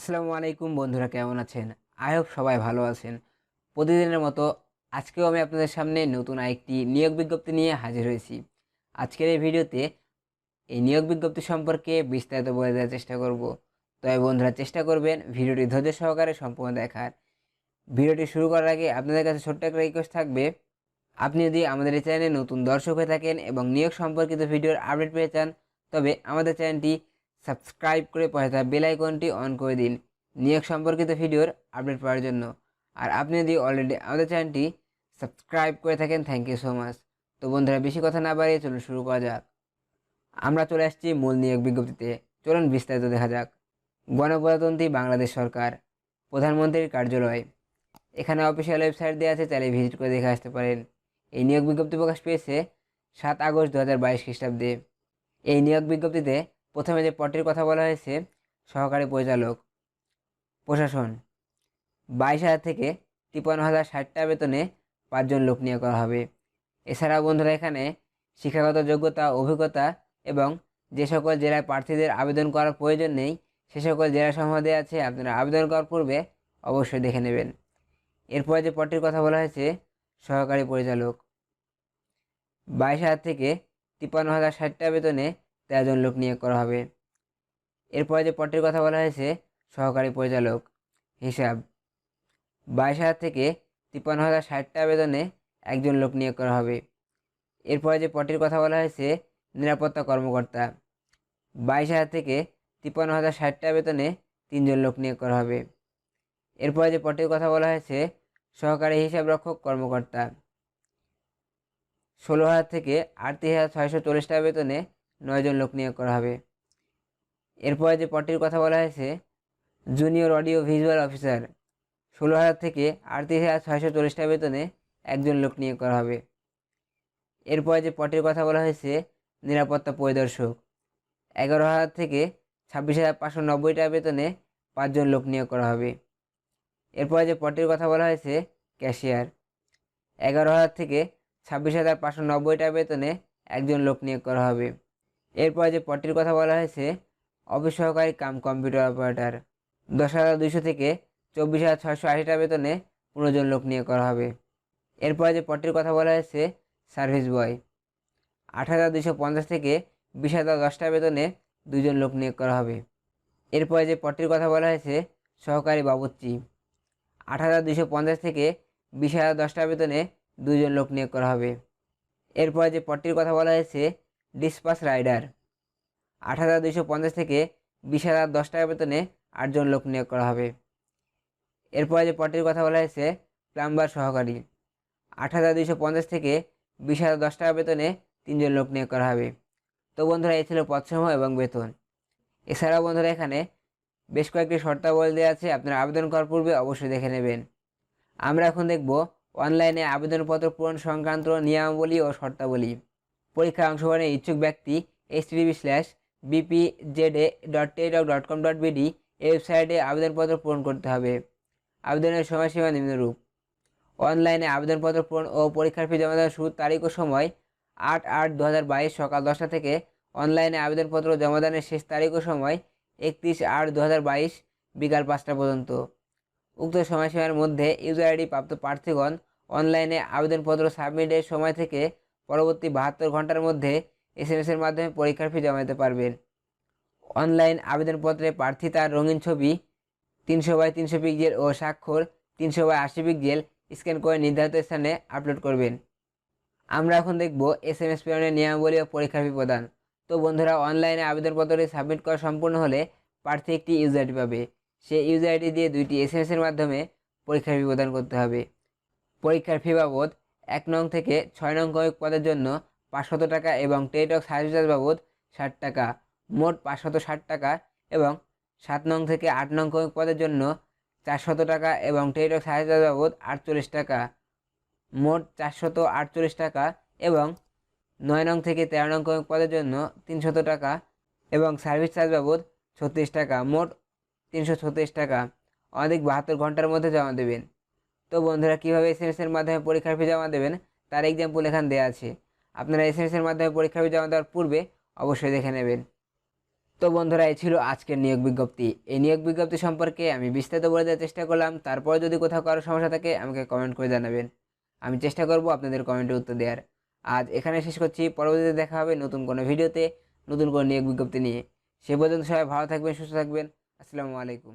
আসসালামু আলাইকুম বন্ধুরা, কেমন আছেন? আই হোপ সবাই ভালো আছেন। প্রতিদিনের মতো আজকেও আমি আপনাদের সামনে নতুন আরেকটি নিয়োগ বিজ্ঞপ্তি নিয়ে হাজির হয়েছি। আজকের এই ভিডিওতে এই নিয়োগ বিজ্ঞপ্তি সম্পর্কে বিস্তারিত বলে দেওয়ার চেষ্টা করব। তবে বন্ধুরা, চেষ্টা করবেন ভিডিওটি ধৈর্য সহকারে সম্পূর্ণ দেখার। ভিডিওটি শুরু করার আগে আপনাদের কাছে ছোট্ট একটা রিকোয়েস্ট থাকবে। আপনি যদি আমাদের এই চ্যানেলে নতুন দর্শক হয়ে থাকেন এবং নিয়োগ সম্পর্কিত ভিডিওর আপডেট পেয়ে চান, তবে আমাদের চ্যানেলটি সাবস্ক্রাইব করে পাশে থাকা বেল আইকনটি অন করে দিন। নিয়োগ সম্পর্কিত ভিডিওর আপডেট পাওয়ার জন্য। আর আপনি যদি অলরেডি আমাদের চ্যানেলটি সাবস্ক্রাইব করে থাকেন থ্যাংক ইউ সো মাচ তো বন্ধুরা, বেশি কথা না বাড়িয়ে চলুন শুরু করা যাক। আমরা চলে আসছি মূল নিয়োগ বিজ্ঞপ্তিতে। চলুন বিস্তারিত দেখা যাক। গণপ্রজাতন্ত্রী বাংলাদেশ সরকার, প্রধানমন্ত্রীর কার্যালয়। এখানে অফিসিয়াল ওয়েবসাইট দেওয়া আছে, চাইলে ভিজিট করে দেখে আসতে পারেন। এই নিয়োগ বিজ্ঞপ্তি প্রকাশ পেয়েছে সাত আগস্ট দু হাজার বাইশ খ্রিস্টাব্দে। এই নিয়োগ বিজ্ঞপ্তিতে প্রথমে যে পদটির কথা বলা হয়েছে, সহকারী পরিচালক, প্রশাসন, বাইশ হাজার থেকে তিপ্পান্ন হাজার ষাট টাকা বেতনে পাঁচজন লোক নিয়োগ করা হবে। এছাড়াও বন্ধুরা, এখানে শিক্ষাগত যোগ্যতা, অভিজ্ঞতা এবং যে সকল জেলায় প্রার্থীদের আবেদন করার প্রয়োজন নেই, সে সকল জেলা দেওয়া আছে, আপনারা আবেদন করার পূর্বে অবশ্যই দেখে নেবেন। এরপরে যে পদটির কথা বলা হয়েছে, সহকারী পরিচালক, বাইশ হাজার থেকে তিপ্পান্ন হাজার ষাট টাকা বেতনে তেরো জন লোক নিয়োগ করা হবে। এরপরে যে পদটির কথা বলা হয়েছে, সহকারী পরিচালক হিসাব। বাইশ হাজার থেকে তিপ্পান্ন হাজার ষাটটা বেতনে একজন লোক নিয়োগ করা হবে। এরপরে যে পদটির কথা বলা হয়েছে, নিরাপত্তা কর্মকর্তা। বাইশ হাজার থেকে তিপ্পান্ন হাজার ষাটটা বেতনে তিনজন লোক নিয়োগ করা হবে। এরপরে যে পদটির কথা বলা হয়েছে, সহকারী হিসাব রক্ষক কর্মকর্তা। ষোলো হাজার থেকে আটত্রিশ হাজার ছয়শো চল্লিশটা বেতনে নয়জন লোক নিয়োগ করা হবে। এরপরে যে পদটির কথা বলা হয়েছে, জুনিয়র অডিও ভিজুয়াল অফিসার, ষোলো হাজার থেকে আটত্রিশ হাজার ছয়শো চল্লিশ টাকা বেতনে একজন লোক নিয়োগ করা হবে। এরপরে যে পদটির কথা বলা হয়েছে, নিরাপত্তা পরিদর্শক, এগারো হাজার থেকে ছাব্বিশ হাজার পাঁচশো নব্বই টাকা বেতনে পাঁচজন লোক নিয়োগ করা হবে। এরপরে যে পদটির কথা বলা হয়েছে, ক্যাশিয়ার, এগারো হাজার থেকে ছাব্বিশ হাজার পাঁচশো নব্বই টাকা বেতনে একজন লোক নিয়োগ করা হবে। এরপরে যে পদটির কথা বলা হয়েছে অফিস সহকারী কাম কম্পিউটার অপারেটর। দশ হাজার দুইশো থেকে চব্বিশ হাজার ছয়শো আশিটা বেতনে পনেরো জন লোক নিয়ে করা হবে। এরপর যে পদটির কথা বলা হয়েছে, সার্ভিস বয়। আট হাজার দুইশো পঞ্চাশ থেকে বিশ হাজার দশটা বেতনে দুজন লোক নিয়োগ করা হবে। এরপরে যে পদটির কথা বলা হয়েছে, সহকারী বাবুর্চি। আট হাজার দুইশো পঞ্চাশ থেকে বিশ হাজার দশটা বেতনে দুজন লোক নিয়োগ করা হবে। এরপরে যে পদটির কথা বলা হয়েছে ডিসপাস রাইডার। আট হাজার দুইশো পঞ্চাশ থেকে বিশ হাজার দশ টাকা বেতনে আটজন লোক নিয়োগ করা হবে। এরপরে যে পদটির কথা বলা হয়েছে, প্লাম্বার সহকারী। আট হাজার দুইশো পঞ্চাশ থেকে বিশ হাজার দশ টাকা বেতনে তিনজন লোক নিয়োগ করা হবে। তো বন্ধুরা, এই ছিল পদসমূহ এবং বেতন। এছাড়াও বন্ধুরা, এখানে বেশ কয়েকটি শর্তাবলী দেওয়া আছে, আপনারা আবেদন করার পূর্বে অবশ্যই দেখে নেবেন। আমরা এখন দেখব অনলাইনে আবেদনপত্র পূরণ সংক্রান্ত নিয়মাবলী ও শর্তাবলী। পরীক্ষায় অংশগ্রহণের ইচ্ছুক ব্যক্তি H TV slash BPJZA dot টেলক dot com dot BD এই ওয়েবসাইটে আবেদনপত্র পূরণ করতে হবে। আবেদনের সময়সীমা নিম্নরূপ। অনলাইনে আবেদনপত্র পূরণ ও পরীক্ষার ফি জমা দেওয়ার শুরুর তারিখ ও সময় আট আট দু সকাল দশটা থেকে অনলাইনে আবেদনপত্র জমাদানের শেষ তারিখ ও সময় একত্রিশ আট দু হাজার বাইশ বিকাল পাঁচটা পর্যন্ত। উক্ত সময়সীমার মধ্যে ইউজার আইডি প্রাপ্ত প্রার্থীগণ অনলাইনে আবেদনপত্র সাবমিটের সময় থেকে পরবর্তী বাহাত্তর ঘণ্টার মধ্যে এস এম এসের মাধ্যমে পরীক্ষার ফি জমা দিতে পারবেন। অনলাইন আবেদনপত্রে প্রার্থী তার রঙিন ছবি, তিনশো বাই তিনশো পিক্সেল ও স্বাক্ষর, তিনশো বাই আশি পিক্সেল স্ক্যান করে নির্ধারিত স্থানে আপলোড করবেন। আমরা এখন দেখব এস এম এস প্রেরণের নিয়মাবলী ও পরীক্ষার ফি প্রদান। তো বন্ধুরা অনলাইনে আবেদনপত্রটি সাবমিট করা সম্পূর্ণ হলে প্রার্থী একটি ইউজার আইডি পাবে। সেই ইউজার আইডি দিয়ে দুইটি এস এম এসের মাধ্যমে পরীক্ষার ফি প্রদান করতে হবে। পরীক্ষার ফি বাবদ এক নং থেকে ছয় নং কয়েক পদের জন্য পাঁচশত টাকা এবং টেলিটক সার্ভিস চার্জ বাবদ ষাট টাকা, মোট পাঁচশত ষাট টাকা এবং সাত নং থেকে আট নং কয়েক পদের জন্য চারশত টাকা এবং টেলিটক সার্ভিস চার্জ বাবদ আটচল্লিশ টাকা, মোট চারশত আটচল্লিশ টাকা এবং নয় নং থেকে তেরো নং কয়েক পদের জন্য তিনশত টাকা এবং সার্ভিস চার্জ বাবদ ছত্রিশ টাকা, মোট তিনশো ছত্রিশ টাকা। অধিক বাহাত্তর ঘণ্টার মধ্যে জমা দেবেন। তো বন্ধুরা কীভাবে এস এম এসের মাধ্যমে পরীক্ষার ফি জমা দেবেন? তার এক্সাম্পল এখানে দেওয়া আছে। আপনারা এস এম এসের মাধ্যমে পরীক্ষার ফি জমা দেওয়ার পূর্বে অবশ্যই দেখে নেবেন। তো বন্ধুরা, এই ছিল আজকের নিয়োগ বিজ্ঞপ্তি। এই নিয়োগ বিজ্ঞপ্তি সম্পর্কে আমি বিস্তারিত বলে দেওয়ার চেষ্টা করলাম। তারপরে যদি কোথাও কারও সমস্যা থাকে, আমাকে কমেন্ট করে জানাবেন। আমি চেষ্টা করব আপনাদের কমেন্টে উত্তর দেওয়ার। আজ এখানে শেষ করছি। পরবর্তীতে দেখা হবে নতুন কোনো ভিডিওতে নতুন কোনো নিয়োগ বিজ্ঞপ্তি নিয়ে। সে পর্যন্ত সবাই ভালো থাকবেন, সুস্থ থাকবেন। আসসালামু আলাইকুম।